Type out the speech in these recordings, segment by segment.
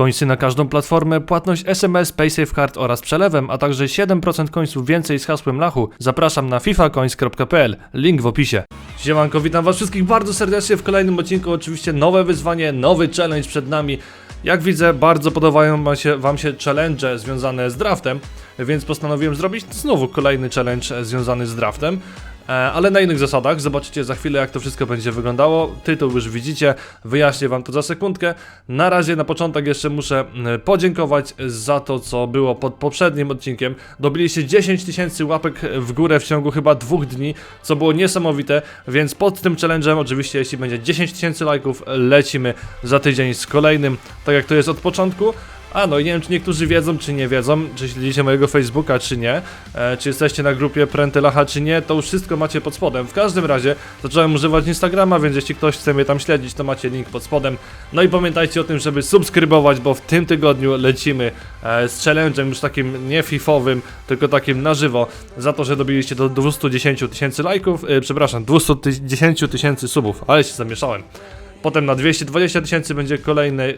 Końsy na każdą platformę, płatność SMS, PaySafeCard oraz przelewem, a także 7% końców więcej z hasłem Lachu. Zapraszam na fifacoins.pl, link w opisie. Siemanko, witam was wszystkich bardzo serdecznie w kolejnym odcinku. Oczywiście nowe wyzwanie, nowy challenge przed nami. Jak widzę, bardzo podobają wam się, wam się challenge związane z draftem, więc postanowiłem zrobić znowu kolejny challenge związany z draftem. E, ale na innych zasadach. Zobaczycie za chwilę, jak to wszystko będzie wyglądało. Tytuł już widzicie, wyjaśnię Wam to za sekundkę. Na razie, na początek, jeszcze muszę mm, podziękować za to, co było pod poprzednim odcinkiem. Dobiliście 10 tysięcy łapek w górę w ciągu chyba dwóch dni, co było niesamowite. Więc pod tym challenge'em, oczywiście, jeśli będzie 10 tysięcy lajków, lecimy za tydzień z kolejnym, tak jak to jest od początku. A no i nie wiem, czy niektórzy wiedzą, czy nie wiedzą, czy śledzicie mojego Facebooka, czy nie, e, czy jesteście na grupie Prentelacha, czy nie, to już wszystko macie pod spodem. W każdym razie zacząłem używać Instagrama, więc jeśli ktoś chce mnie tam śledzić, to macie link pod spodem. No i pamiętajcie o tym, żeby subskrybować, bo w tym tygodniu lecimy e, z challenge'em już takim nie fifowym, tylko takim na żywo, za to, że dobiliście do 210 tysięcy lajków, e, przepraszam, 210 tysięcy subów, ale się zamieszałem. Potem na 220 tysięcy będzie kolejny e,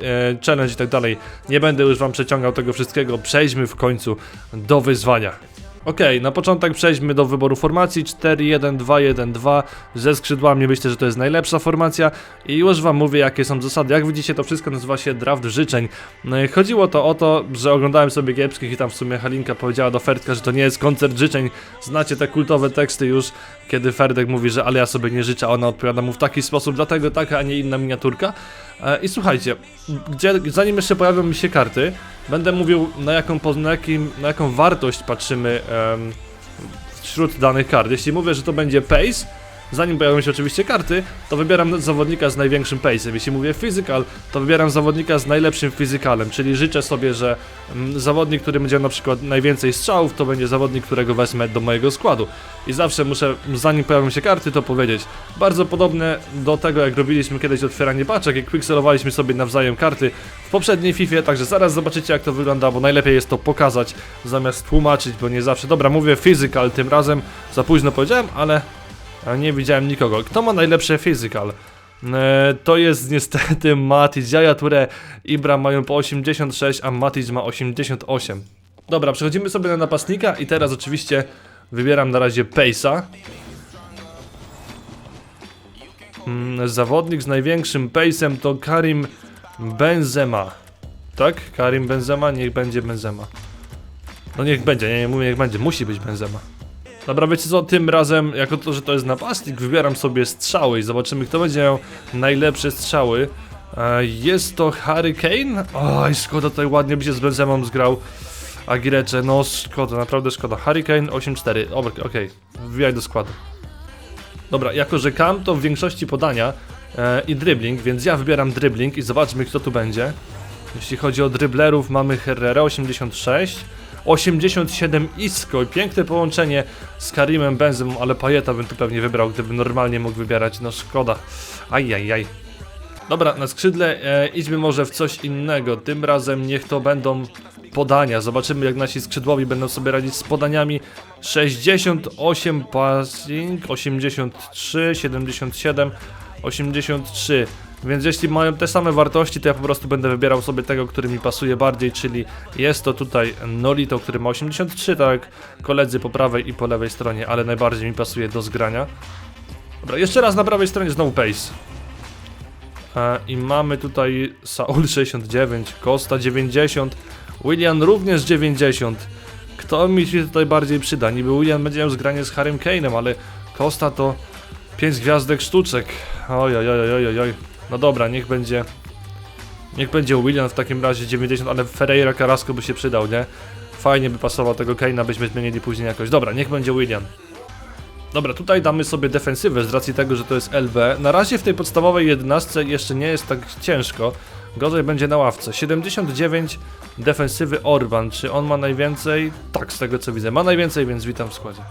challenge i tak dalej. Nie będę już wam przeciągał tego wszystkiego. Przejdźmy w końcu do wyzwania. Okej, na początek przejdźmy do wyboru formacji 4-1-2-1-2 ze skrzydłami. Myślę, że to jest najlepsza formacja i już wam mówię jakie są zasady. Jak widzicie to wszystko nazywa się draft życzeń. No chodziło to o to, że oglądałem sobie kiepskich i tam w sumie Halinka powiedziała do Ferdka, że to nie jest koncert życzeń. Znacie te kultowe teksty już, kiedy Ferdek mówi, że ale ja sobie nie życzę, a ona odpowiada mu w taki sposób, dlatego taka, a nie inna miniaturka. E, I słuchajcie, gdzie, zanim jeszcze pojawią mi się karty, będę mówił na jaką, na jakim, na jaką wartość patrzymy wśród danych kart. Jeśli mówię, że to będzie pace, zanim pojawią się oczywiście karty, to wybieram zawodnika z największym pace'em. Jeśli mówię physical, to wybieram zawodnika z najlepszym physicalem, czyli życzę sobie, że mm, zawodnik, który będzie na przykład najwięcej strzałów, to będzie zawodnik, którego wezmę do mojego składu. I zawsze muszę, zanim pojawią się karty, to powiedzieć. Bardzo podobne do tego, jak robiliśmy kiedyś otwieranie paczek, jak pixelowaliśmy sobie nawzajem karty w poprzedniej FIFA, także zaraz zobaczycie jak to wygląda, bo najlepiej jest to pokazać zamiast tłumaczyć, bo nie zawsze. Dobra, mówię physical tym razem, za późno powiedziałem, ale a nie widziałem nikogo. Kto ma najlepsze physical? E, to jest niestety Matic, Jaja Ture, Ibra mają po 86, a Matic ma 88. Dobra, przechodzimy sobie na napastnika i teraz oczywiście wybieram na razie Pace'a. Mm, zawodnik z największym pace'em to Karim Benzema. Tak? Karim Benzema? Niech będzie Benzema. No niech będzie, nie, nie mówię niech będzie, musi być Benzema. Dobra, wiecie co, tym razem, jako to, że to jest napastnik, wybieram sobie strzały i zobaczymy, kto będzie miał najlepsze strzały. E, Jest to Harry Kane? Oj, szkoda, tutaj ładnie by się z Benzemą zgrał. Agirecze, no szkoda, naprawdę szkoda. Harry Kane 8-4, Dobra, okej, wbijaj do składu. Dobra, jako że Cam to w większości podania e, i dribbling, więc ja wybieram dribbling i zobaczmy, kto tu będzie. Jeśli chodzi o dribblerów, mamy Herrera 86, 87 Isco i piękne połączenie z Karimem Benzem, ale Pajeta bym tu pewnie wybrał, gdybym normalnie mógł wybierać, no szkoda. Ajajaj. Dobra, na skrzydle e, idźmy może w coś innego. Tym razem niech to będą podania. Zobaczymy jak nasi skrzydłowi będą sobie radzić z podaniami. 68 passing, 83, 77, 83. Więc jeśli mają te same wartości, to ja po prostu będę wybierał sobie tego, który mi pasuje bardziej, czyli jest to tutaj Nolito, który ma 83, tak jak koledzy po prawej i po lewej stronie, ale najbardziej mi pasuje do zgrania. Dobra, jeszcze raz na prawej stronie znowu Pace. E, I mamy tutaj Saul 69, Costa 90, William również 90. Kto mi się tutaj bardziej przyda? Niby William będzie miał zgranie z Harrym Kane'em, ale Costa to 5 gwiazdek sztuczek. Oj, oj, oj, oj, oj. No dobra, niech będzie. Niech będzie William w takim razie 90, ale Ferreira Carrasco by się przydał, nie? Fajnie by pasował tego Kane'a, byśmy zmienili później jakoś. Dobra, niech będzie William. Dobra, tutaj damy sobie defensywę z racji tego, że to jest LB. Na razie w tej podstawowej 11 jeszcze nie jest tak ciężko. Gorzej będzie na ławce. 79 defensywy Orban. Czy on ma najwięcej? Tak, z tego co widzę. Ma najwięcej, więc witam w składzie.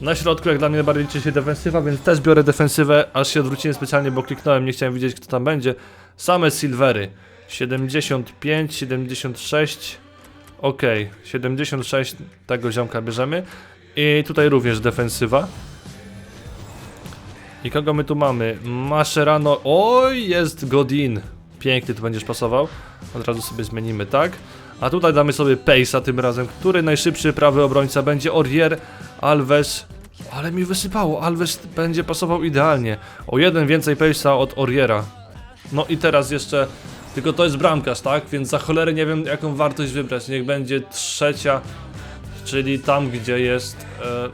Na środku jak dla mnie najbardziej liczy się defensywa, więc też biorę defensywę, aż się odwróciłem specjalnie, bo kliknąłem, nie chciałem widzieć kto tam będzie. Same silvery. 75, 76. Ok, 76 tego ziomka bierzemy. I tutaj również defensywa. I kogo my tu mamy? Mascherano. Oj, jest Godin. Pięknie tu będziesz pasował. Od razu sobie zmienimy, tak? A tutaj damy sobie Pace'a tym razem, który najszybszy prawy obrońca będzie Orier, Alves. Ale mi wysypało, Alves będzie pasował idealnie. O jeden więcej Pace'a od Oriera. No i teraz jeszcze, tylko to jest bramkarz, tak? Więc za cholerę nie wiem jaką wartość wybrać. Niech będzie trzecia, czyli tam gdzie jest... E...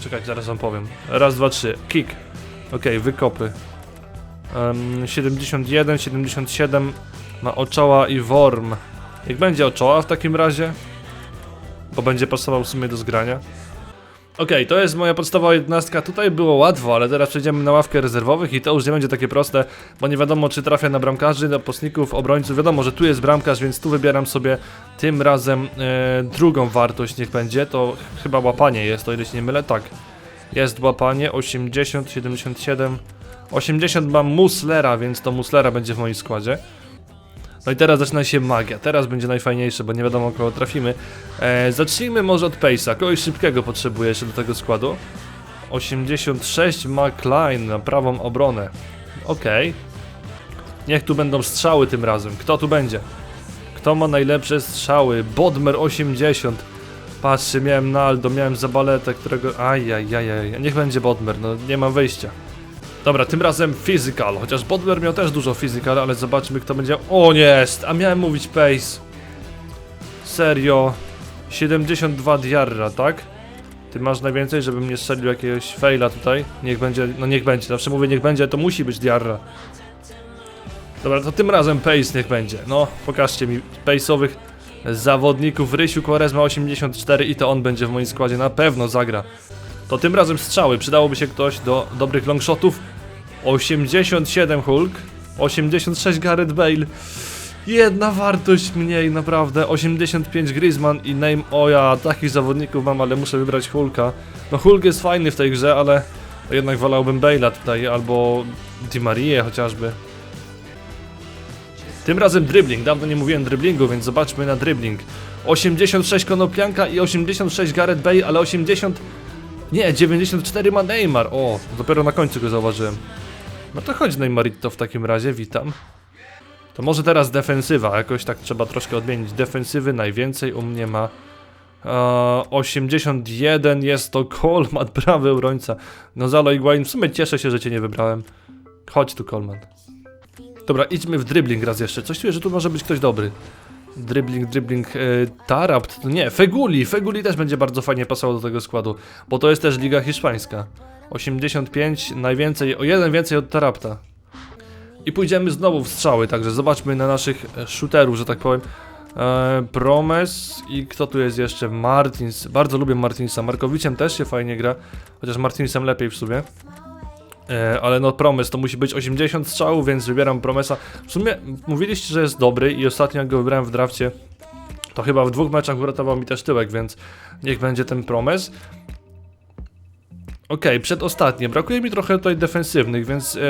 Czekaj, zaraz wam powiem. Raz, dwa, trzy. Kick. Okej, wykopy. Em, 71, 77 ma oczoła i worm. Jak będzie oczoła w takim razie? Bo będzie pasował w sumie do zgrania. Okej, to jest moja podstawowa jednostka. Tutaj było łatwo, ale teraz przejdziemy na ławkę rezerwowych i to już nie będzie takie proste, bo nie wiadomo czy trafia na bramkarzy, napastników, obrońców. Wiadomo, że tu jest bramkarz, więc tu wybieram sobie tym razem e, drugą wartość, niech będzie. To chyba łapanie jest, o ile się nie mylę. Tak, jest łapanie 80, 77. 80 mam Muslera, więc to Muslera będzie w moim składzie. No i teraz zaczyna się magia. Teraz będzie najfajniejsze, bo nie wiadomo kogo trafimy. E, zacznijmy może od Pace'a. Kogoś szybkiego potrzebuję do tego składu. 86 McLean na prawą obronę. Okej. Niech tu będą strzały tym razem. Kto tu będzie? Kto ma najlepsze strzały? Bodmer 80. Patrzcie, miałem Naldo, miałem Zabaletę, którego... Ajajajaj, niech będzie Bodmer, no nie ma wyjścia. Dobra, tym razem physical, chociaż Bodmer miał też dużo physical, ale zobaczmy kto będzie... O, jest! A miałem mówić pace. Serio. 72 diarra, tak? Ty masz najwięcej, żebym nie strzelił jakiegoś faila tutaj. Niech będzie, no niech będzie, zawsze mówię niech będzie, to musi być diarra. Dobra, to tym razem pace niech będzie. No, pokażcie mi pace'owych zawodników. Rysiu Quaresma 84 i to on będzie w moim składzie, na pewno zagra. To tym razem strzały, przydałoby się ktoś do dobrych longshotów. 87 Hulk, 86 Gareth Bale. Jedna wartość mniej, naprawdę. 85 Griezmann i name. O ja, takich zawodników mam, ale muszę wybrać Hulka. No Hulk jest fajny w tej grze, ale jednak wolałbym Bale'a tutaj, albo Di Marię chociażby. Tym razem dribbling, dawno nie mówiłem driblingu, więc zobaczmy na dribbling. 86 Konoplianka i 86 Gareth Bale, ale 80... Nie, 94 ma Neymar. O, dopiero na końcu go zauważyłem. No to chodź Neymarito w takim razie, witam. To może teraz defensywa, jakoś tak trzeba troszkę odmienić. Defensywy najwięcej u mnie ma e, 81, jest to Coleman, prawy obrońca. No Zalo Higuain, w sumie cieszę się, że cię nie wybrałem. Chodź tu Coleman. Dobra, idźmy w dribbling raz jeszcze. Coś czuję, że tu może być ktoś dobry. Dribbling, dribbling, e, Tarapt, nie, Feguli, Feguli też będzie bardzo fajnie pasował do tego składu, bo to jest też Liga Hiszpańska. 85, najwięcej, o jeden więcej od Tarapta. I pójdziemy znowu w strzały, także zobaczmy na naszych e, shooterów, że tak powiem. E, Promes i kto tu jest jeszcze? Martins, bardzo lubię Martinsa, Markowiciem też się fajnie gra, chociaż Martinsem lepiej w sumie. E, ale no Promes to musi być 80 strzałów, więc wybieram Promesa. W sumie mówiliście, że jest dobry i ostatnio jak go wybrałem w drafcie, to chyba w dwóch meczach uratował mi też tyłek, więc niech będzie ten Promes. Okej, przedostatnie. Brakuje mi trochę tutaj defensywnych, więc e,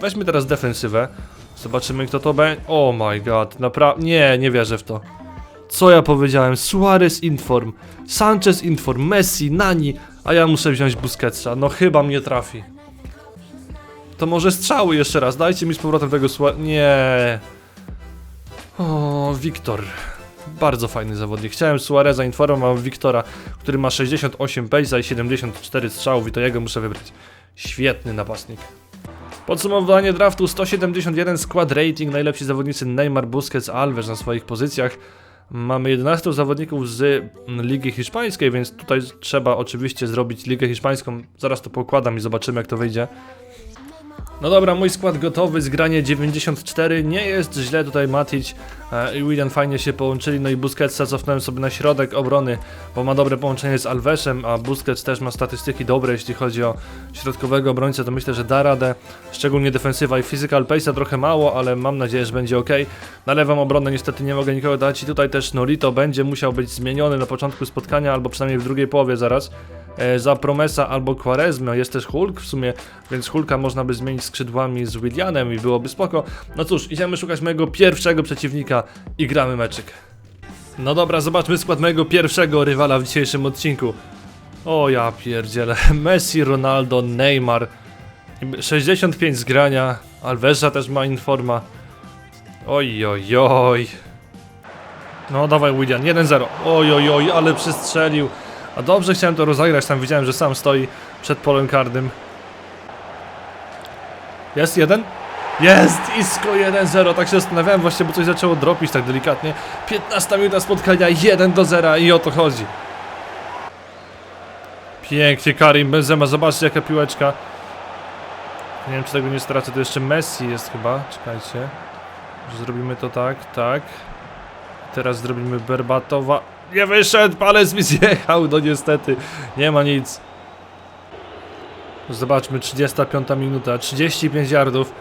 weźmy teraz defensywę. Zobaczymy kto to będzie. Oh my god, naprawdę. Nie, nie wierzę w to. Co ja powiedziałem? Suarez Inform, Sanchez Inform, Messi, Nani, a ja muszę wziąć Busquetsa. No chyba mnie trafi. To może strzały jeszcze raz. Dajcie mi z powrotem tego sła... Nie. O, Wiktor. Bardzo fajny zawodnik. Chciałem Suareza Informa, mam Wiktora, który ma 68 pace'a i 74 strzałów i to jego muszę wybrać. Świetny napastnik. Podsumowanie draftu 171 skład rating, najlepsi zawodnicy Neymar, Busquets, Alves na swoich pozycjach. Mamy 11 zawodników z Ligi Hiszpańskiej, więc tutaj trzeba oczywiście zrobić Ligę Hiszpańską. Zaraz to pokładam i zobaczymy jak to wyjdzie. No dobra, mój skład gotowy, zgranie 94, nie jest źle tutaj Matic e, i William fajnie się połączyli, no i Busquetsa cofnąłem sobie na środek obrony, bo ma dobre połączenie z Alvesem, a Busquets też ma statystyki dobre, jeśli chodzi o środkowego obrońcę, to myślę, że da radę, szczególnie defensywa i physical pace'a trochę mało, ale mam nadzieję, że będzie ok. Na lewą obronę niestety nie mogę nikogo dać i tutaj też Norito będzie musiał być zmieniony na początku spotkania, albo przynajmniej w drugiej połowie zaraz za Promesa albo Quaresma. Jest też Hulk w sumie, więc Hulka można by zmienić skrzydłami z Willianem i byłoby spoko. No cóż, idziemy szukać mojego pierwszego przeciwnika i gramy meczyk. No dobra, zobaczmy skład mojego pierwszego rywala w dzisiejszym odcinku. O ja pierdzielę. Messi, Ronaldo, Neymar. 65 zgrania. Alvesa też ma informa. Oj, oj, oj. No dawaj William, 1-0. Oj, oj, oj, ale przestrzelił. A dobrze chciałem to rozegrać, tam widziałem, że sam stoi przed polem karnym. Jest jeden? Jest! Isko 1-0, tak się zastanawiałem właśnie, bo coś zaczęło dropić tak delikatnie. 15 minuta spotkania, 1 do 0 i o to chodzi. Pięknie Karim Benzema, zobaczcie jaka piłeczka. Nie wiem czy tego nie stracę, to jeszcze Messi jest chyba, czekajcie. Zrobimy to tak, tak. Teraz zrobimy Berbatowa. Nie wyszedł, palec mi zjechał, no niestety. Nie ma nic. Zobaczmy, 35 minuta, 35 yardów.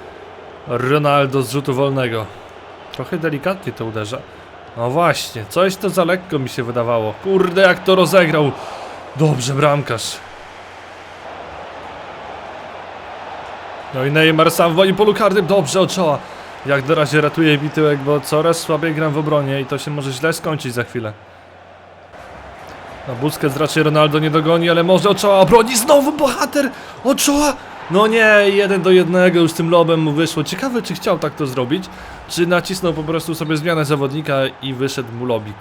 Ronaldo z rzutu wolnego. Trochę delikatnie to uderza. No właśnie, coś to za lekko mi się wydawało. Kurde, jak to rozegrał. Dobrze, bramkarz. No i Neymar sam w moim polu karnym. Dobrze, od czoła. Jak na razie ratuje mi tyłek, bo coraz słabiej gram w obronie i to się może źle skończyć za chwilę. No Busquets raczej Ronaldo nie dogoni, ale może od czoła obroni. Znowu bohater! Od czoła! No nie, jeden do jednego już tym lobem mu wyszło. Ciekawe, czy chciał tak to zrobić, czy nacisnął po prostu sobie zmianę zawodnika i wyszedł mu lobik.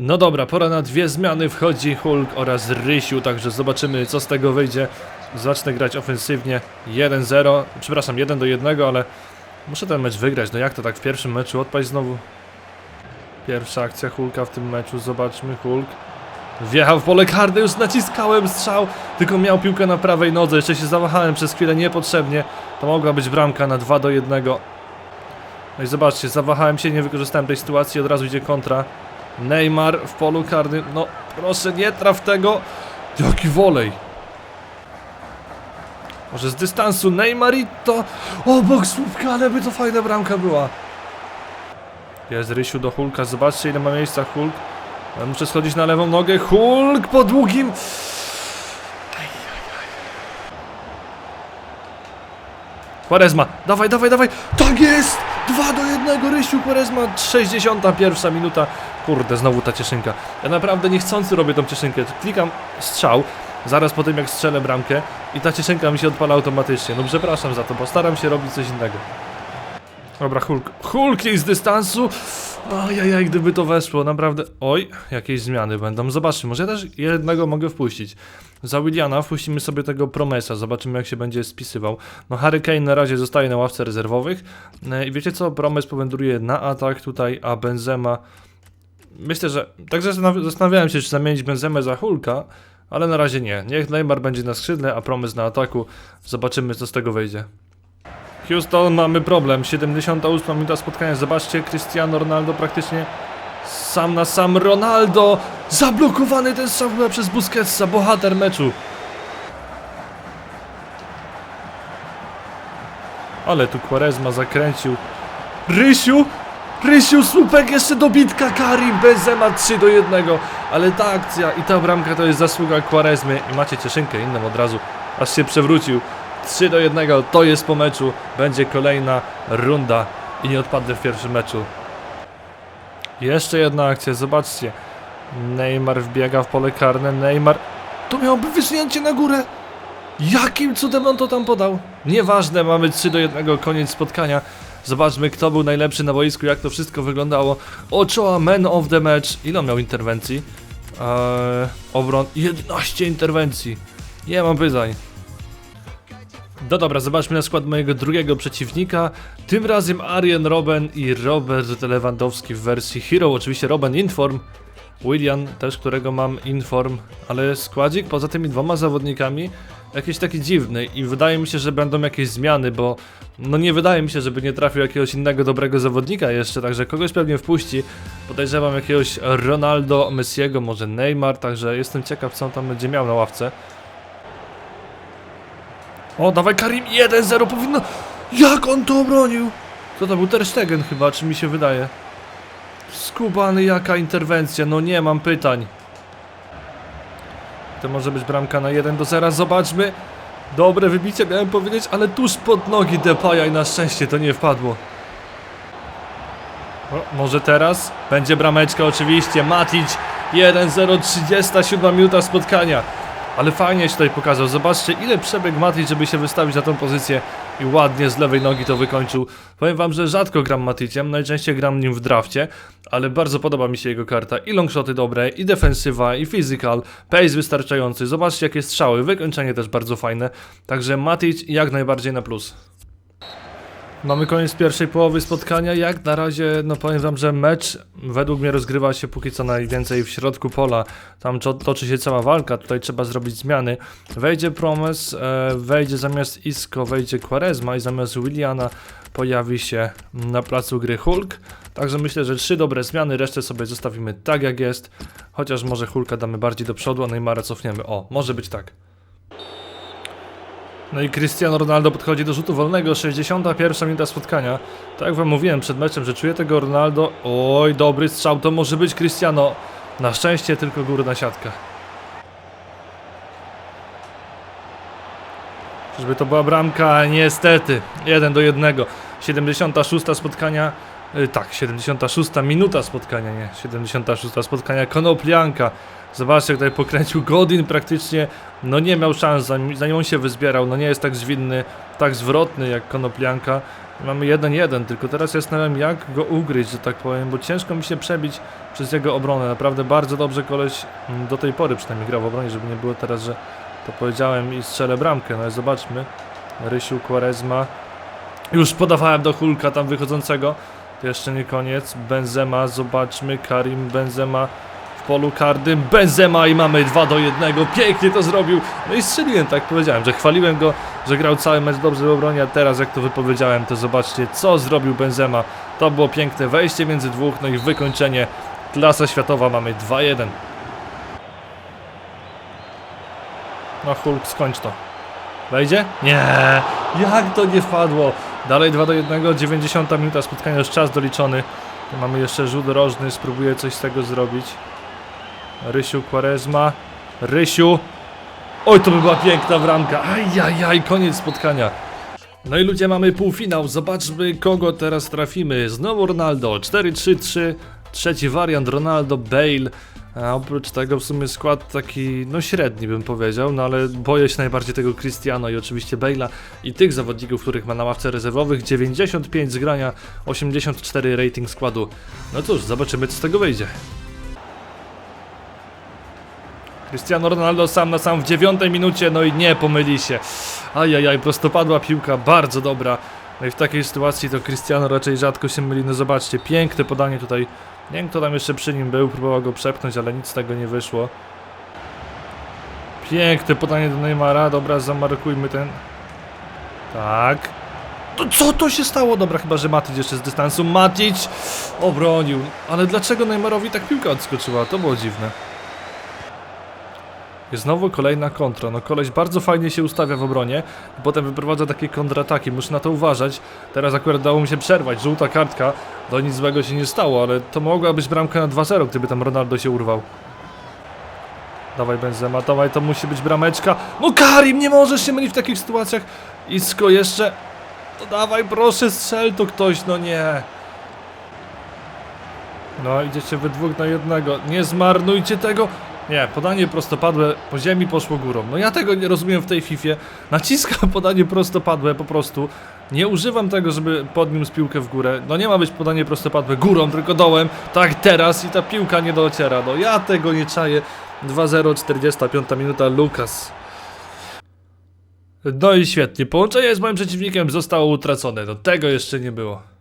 No dobra, pora na dwie zmiany. Wchodzi Hulk oraz Rysiu, także zobaczymy, co z tego wyjdzie. Zacznę grać ofensywnie 1-0, przepraszam, 1 do 1, ale muszę ten mecz wygrać. No jak to tak w pierwszym meczu odpaść znowu? Pierwsza akcja Hulka w tym meczu, zobaczmy Hulk. Wjechał w pole karne, już naciskałem strzał, tylko miał piłkę na prawej nodze, jeszcze się zawahałem przez chwilę niepotrzebnie. To mogła być bramka na 2 do 1. No i zobaczcie, zawahałem się, nie wykorzystałem tej sytuacji, od razu idzie kontra. Neymar w polu karnym, no proszę nie traf tego. Jaki wolej. Może z dystansu Neymar i to obok słupka, ale by to fajna bramka była. Jest Rysiu do Hulka, zobaczcie ile ma miejsca Hulk. Ja muszę schodzić na lewą nogę, Hulk po długim. Quaresma, dawaj, dawaj, dawaj, tak jest! 2 do 1, Rysiu Quaresma, 61 minuta. Kurde, znowu ta cieszynka. Ja naprawdę niechcący robię tą cieszynkę. Klikam strzał, zaraz po tym jak strzelę bramkę i ta cieszynka mi się odpala automatycznie. No przepraszam za to, postaram się robić coś innego. Dobra, Hulk. Hulk jest z dystansu. Ojajaj, gdyby to weszło, naprawdę. Oj, jakieś zmiany będą. Zobaczmy, może ja też jednego mogę wpuścić. Za Williana wpuścimy sobie tego Promesa, zobaczymy jak się będzie spisywał. No Harry Kane na razie zostaje na ławce rezerwowych. E, I wiecie co, Promes powędruje na atak tutaj, a Benzema... Myślę, że... Także zastanaw- zastanawiałem się, czy zamienić Benzemę za Hulka, ale na razie nie. Niech Neymar będzie na skrzydle, a Promes na ataku. Zobaczymy co z tego wyjdzie. Houston, mamy problem. 78 minuta spotkania. Zobaczcie, Cristiano Ronaldo praktycznie sam na sam. Ronaldo! Zablokowany ten strzał przez Busquetsa, bohater meczu. Ale tu Quaresma zakręcił. Rysiu! Rysiu, słupek jeszcze dobitka Karim Benzema 3 do 1. Ale ta akcja i ta bramka to jest zasługa Quaresmy. I macie cieszynkę inną od razu. Aż się przewrócił. 3 do 1 to jest po meczu. Będzie kolejna runda i nie odpadnę w pierwszym meczu. Jeszcze jedna akcja, zobaczcie. Neymar wbiega w pole karne. Neymar. To miałoby wysunięcie na górę. Jakim cudem on to tam podał? Nieważne, mamy 3 do 1, koniec spotkania. Zobaczmy, kto był najlepszy na boisku, jak to wszystko wyglądało. Ochoa, man of the match. Ile miał interwencji? Eee, obron 11 interwencji. Nie mam pytań. No dobra, zobaczmy na skład mojego drugiego przeciwnika. Tym razem Arjen Robben i Robert Lewandowski w wersji Hero. Oczywiście Robben Inform. William też, którego mam Inform. Ale składzik poza tymi dwoma zawodnikami jakiś taki dziwny i wydaje mi się, że będą jakieś zmiany, bo no nie wydaje mi się, żeby nie trafił jakiegoś innego dobrego zawodnika jeszcze, także kogoś pewnie wpuści. Podejrzewam jakiegoś Ronaldo, Messiego, może Neymar, także jestem ciekaw co on tam będzie miał na ławce. O, dawaj Karim, 1-0 powinno... Jak on to obronił? Co to był Ter Stegen chyba, czy mi się wydaje? Skubany, jaka interwencja, no nie mam pytań. To może być bramka na 1 do 0, zobaczmy. Dobre wybicie miałem powiedzieć, ale tuż pod nogi Depaya i na szczęście to nie wpadło. O, może teraz? Będzie brameczka oczywiście, Matic 1-0, 37 minuta spotkania. Ale fajnie się tutaj pokazał. Zobaczcie, ile przebiegł Matic, żeby się wystawić na tą pozycję. I ładnie z lewej nogi to wykończył. Powiem wam, że rzadko gram Maticiem, najczęściej gram nim w drafcie, ale bardzo podoba mi się jego karta. I longshoty dobre, i defensywa, i physical, pace wystarczający. Zobaczcie jakie strzały, wykończenie też bardzo fajne. Także Matic jak najbardziej na plus. Mamy koniec pierwszej połowy spotkania. Jak na razie, no powiem wam, że mecz według mnie rozgrywa się póki co najwięcej w środku pola. Tam to, toczy się cała walka, tutaj trzeba zrobić zmiany. Wejdzie Promes, e, wejdzie zamiast Isco, wejdzie Quaresma i zamiast Williana pojawi się na placu gry Hulk. Także myślę, że trzy dobre zmiany, resztę sobie zostawimy tak jak jest. Chociaż może Hulka damy bardziej do przodu, a Neymara cofniemy. O, może być tak. No i Cristiano Ronaldo podchodzi do rzutu wolnego, 61 minuta spotkania. Tak jak wam mówiłem przed meczem, że czuję tego Ronaldo. Oj, dobry strzał, to może być Cristiano. Na szczęście tylko górna siatka. Żeby to była bramka, niestety. 1 do 1. 76 spotkania. y, Tak, 76 minuta spotkania, nie. 76 spotkania Konoplianka. Zobaczcie, jak tutaj pokręcił Godin praktycznie. No nie miał szans, zanim, zanim on się wyzbierał. No nie jest tak zwinny, tak zwrotny jak Konoplianka. Mamy 1-1, tylko teraz ja zastanawiam jak go ugryźć, że tak powiem, bo ciężko mi się przebić przez jego obronę. Naprawdę bardzo dobrze koleś mm, do tej pory przynajmniej grał w obronie, żeby nie było teraz, że to powiedziałem i strzelę bramkę. No ale zobaczmy. Rysiu, Quaresma. Już podawałem do Hulka tam wychodzącego. To jeszcze nie koniec. Benzema, zobaczmy. Karim Benzema polu karnym. Benzema i mamy 2 do 1. Pięknie to zrobił. No i strzeliłem, tak powiedziałem, że chwaliłem go, że grał cały mecz dobrze w obronie, a teraz jak to wypowiedziałem, to zobaczcie, co zrobił Benzema. To było piękne wejście między dwóch, no i wykończenie. Klasa światowa mamy 2-1. No Hulk, skończ to. Wejdzie? Nie! Jak to nie wpadło? Dalej 2 do 1, 90 minuta spotkania, już czas doliczony. Mamy jeszcze rzut rożny, spróbuję coś z tego zrobić. Rysiu, Quaresma. Rysiu! Oj, to by była piękna bramka. Ajajaj, koniec spotkania. No i ludzie, mamy półfinał. Zobaczmy, kogo teraz trafimy. Znowu Ronaldo, 4-3-3. Trzeci wariant, Ronaldo, Bale. A oprócz tego w sumie skład taki, no średni bym powiedział, no ale boję się najbardziej tego Cristiano i oczywiście Bale'a i tych zawodników, których ma na ławce rezerwowych. 95 zgrania, 84 rating składu. No cóż, zobaczymy co z tego wyjdzie. Cristiano Ronaldo sam na sam w dziewiątej minucie, no i nie pomyli się. Ajajaj, prostopadła piłka, bardzo dobra. No i w takiej sytuacji to Cristiano raczej rzadko się myli. No zobaczcie, piękne podanie tutaj. Nie wiem kto tam jeszcze przy nim był, próbował go przepchnąć, ale nic z tego nie wyszło. Piękne podanie do Neymara, dobra, zamarkujmy ten. Tak. To co to się stało? Dobra, chyba, że Matic jeszcze z dystansu. Matic obronił. Ale dlaczego Neymarowi tak piłka odskoczyła? To było dziwne. Znowu kolejna kontra. No koleś bardzo fajnie się ustawia w obronie, potem wyprowadza takie kontrataki, muszę na to uważać. Teraz akurat dało mi się przerwać, żółta kartka, to nic złego się nie stało, ale to mogła być bramka na 2-0, gdyby tam Ronaldo się urwał. Dawaj Benzema, dawaj, to musi być brameczka. No Karim, nie możesz się mylić w takich sytuacjach. Isko jeszcze. No dawaj, proszę, strzel to ktoś, no nie. No, idziecie we dwóch na jednego. Nie zmarnujcie tego. Nie, podanie prostopadłe po ziemi poszło górą. No ja tego nie rozumiem w tej Fifie. Naciskam podanie prostopadłe po prostu. Nie używam tego, żeby podniósł piłkę w górę. No nie ma być podanie prostopadłe górą, tylko dołem. Tak teraz i ta piłka nie dociera. No ja tego nie czaję. 2-0, 45 minuta, Lukas. No i świetnie. Połączenie z moim przeciwnikiem zostało utracone. No tego jeszcze nie było.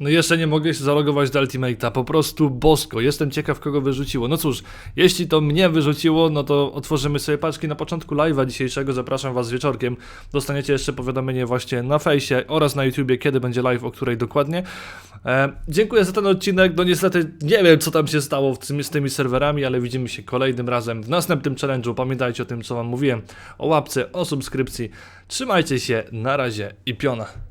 No jeszcze nie mogę się zalogować do Ultimate'a, po prostu bosko. Jestem ciekaw, kogo wyrzuciło. No cóż, jeśli to mnie wyrzuciło, no to otworzymy sobie paczki na początku live'a dzisiejszego. Zapraszam Was wieczorkiem. Dostaniecie jeszcze powiadomienie właśnie na fejsie oraz na YouTubie, kiedy będzie live, o której dokładnie. E, dziękuję za ten odcinek. No niestety nie wiem, co tam się stało z tymi serwerami, ale widzimy się kolejnym razem w następnym challenge'u. Pamiętajcie o tym, co Wam mówiłem, o łapce, o subskrypcji. Trzymajcie się, na razie i piona.